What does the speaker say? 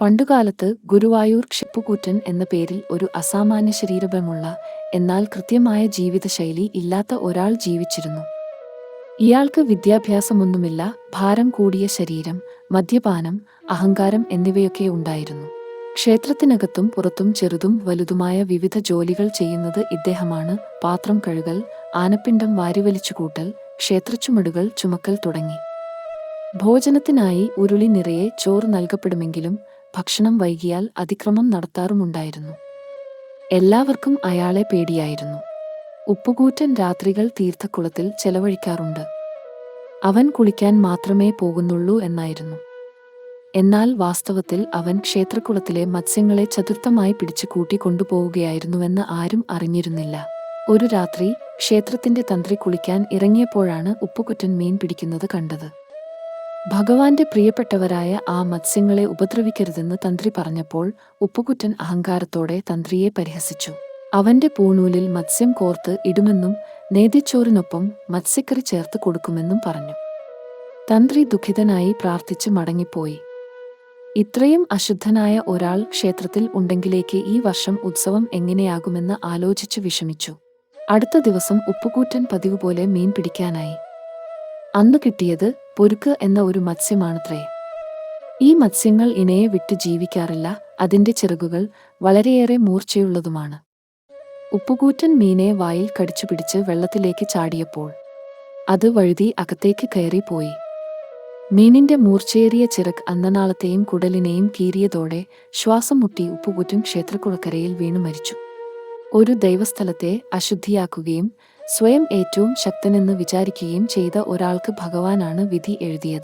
പണ്ടുകാലത്ത് ഗുരുവായൂർ ക്ഷിപ്പുകൂറ്റൻ എന്ന പേരിൽ ഒരു അസാമാന്യ ശരീരബലമുള്ള എന്നാൽ കൃത്യമായ ജീവിതശൈലി ഇല്ലാത്ത ഒരാൾ ജീവിച്ചിരുന്നു. ഇയാൾക്ക് വിദ്യാഭ്യാസമൊന്നുമില്ല ഭാരം കൂടിയ ശരീരം മദ്യപാനം അഹങ്കാരം എന്നിവയൊക്കെ ഉണ്ടായിരുന്നു. ക്ഷേത്രത്തിനകത്തും പുറത്തും ചെറുതും വലുതുമായ വിവിധ ജോലികൾ ചെയ്യുന്നത് ഇദ്ദേഹമാണ്. പാത്രം കഴുകൽ ആനപ്പിണ്ടം വാരിവലിച്ചുകൂട്ടൽ ക്ഷേത്രച്ചുമടുകൾ ചുമക്കൽ തുടങ്ങി. ഭോജനത്തിനായി ഉരുളി നിറയെ ചോറ് നൽകപ്പെടുമെങ്കിലും ഭക്ഷണം വൈകിയാൽ അതിക്രമം നടത്താറുമുണ്ടായിരുന്നു. എല്ലാവർക്കും അയാളെ പേടിയായിരുന്നു. ഉപ്പുകൂറ്റൻ രാത്രികൾ തീർത്ഥക്കുളത്തിൽ ചെലവഴിക്കാറുണ്ട്. അവൻ കുളിക്കാൻ മാത്രമേ പോകുന്നുള്ളൂ എന്നായിരുന്നു. എന്നാൽ വാസ്തവത്തിൽ അവൻ ക്ഷേത്രക്കുളത്തിലെ മത്സ്യങ്ങളെ ചതുർത്ഥമായി പിടിച്ചു കൂട്ടിക്കൊണ്ടുപോവുകയായിരുന്നുവെന്ന് ആരും അറിഞ്ഞിരുന്നില്ല. ഒരു രാത്രി ക്ഷേത്രത്തിന്റെ തന്ത്രി കുളിക്കാൻ ഇറങ്ങിയപ്പോഴാണ് ഉപ്പുകുറ്റൻ മീൻ പിടിക്കുന്നത് കണ്ടത്. ഭഗവാന്റെ പ്രിയപ്പെട്ടവരായ ആ മത്സ്യങ്ങളെ ഉപദ്രവിക്കരുതെന്ന് തന്ത്രി പറഞ്ഞപ്പോൾ ഉപ്പുകുറ്റൻ അഹങ്കാരത്തോടെ തന്ത്രിയെ പരിഹസിച്ചു. അവന്റെ പൂണൂലിൽ മത്സ്യം കോർത്ത് ഇടുമെന്നും നേതിച്ചോറിനൊപ്പം മത്സ്യക്കറി ചേർത്ത് കൊടുക്കുമെന്നും പറഞ്ഞു. തന്ത്രി ദുഃഖിതനായി പ്രാർത്ഥിച്ച് മടങ്ങിപ്പോയി. ഇത്രയും അശുദ്ധനായ ഒരാൾ ക്ഷേത്രത്തിൽ ഉണ്ടെങ്കിലേക്ക് ഈ വർഷം ഉത്സവം എങ്ങനെയാകുമെന്ന് ആലോചിച്ച് വിഷമിച്ചു. അടുത്ത ദിവസം ഉപ്പുകൂറ്റൻ പതിവ് പോലെ മീൻ പിടിക്കാനായി. അന്ന് കിട്ടിയത് പൊരുക്ക് എന്ന ഒരു മത്സ്യമാണത്രേ. ഈ മത്സ്യങ്ങൾ ഇണയെ വിട്ട് ജീവിക്കാറില്ല അതിന്റെ ചിറകുകൾ വളരെയേറെ മൂർച്ചയുള്ളതുമാണ്. ഉപ്പുകൂറ്റൻ മീനെ വായിൽ കടിച്ചു പിടിച്ച് വെള്ളത്തിലേക്ക് ചാടിയപ്പോൾ അത് വഴുതി അകത്തേക്ക് കയറിപ്പോയി. മീനിന്റെ മൂർച്ചയേറിയ ചിറക് അന്നനാളത്തെയും കുടലിനെയും കീറിയതോടെ ശ്വാസം മുട്ടി ഉപ്പുകൂറ്റൻ ക്ഷേത്രക്കുളക്കരയിൽ വീണു മരിച്ചു. ഒരു ദൈവസ്ഥലത്തെ അശുദ്ധിയാക്കുകയും സ്വയം ഏറ്റവും ശക്തനെന്ന് വിചാരിക്കുകയും ചെയ്ത ഒരാൾക്ക് ഭഗവാനാണ് വിധി എഴുതിയത്.